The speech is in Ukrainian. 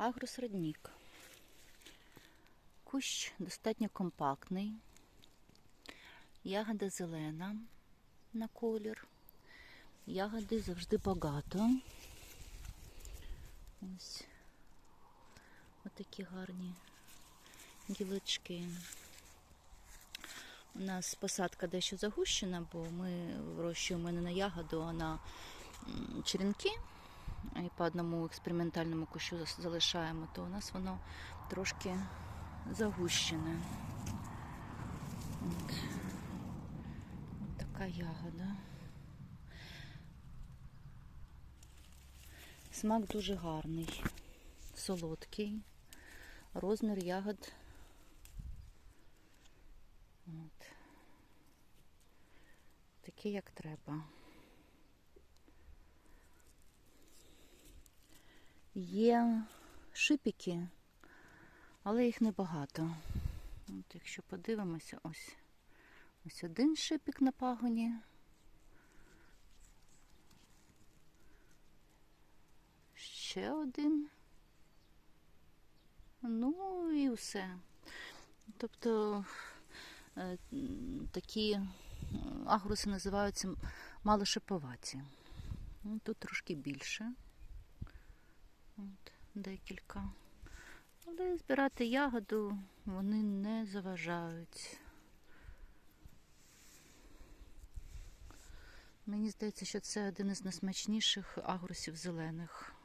Агросреднік. Кущ достатньо компактний. Ягода зелена на колір. Ягоди завжди багато. Ось отакі гарні гілочки. У нас посадка дещо загущена, бо ми вирощуємо не на ягоду, а на черенки. І по одному експериментальному кущу залишаємо, то у нас воно трошки загущене. Така ягода. Смак дуже гарний, солодкий. Розмір ягод. От. Такий, як треба. Є шипики, але їх небагато. От якщо подивимося, ось, ось один шипик на пагоні. Ще один. Ну і все. Тобто е, такі м, агруси називаються малошиповаті. Ну, Тут трошки більше. От, декілька. Але збирати ягоду вони не заважають. Мені здається, що це один із найсмачніших агрусів зелених.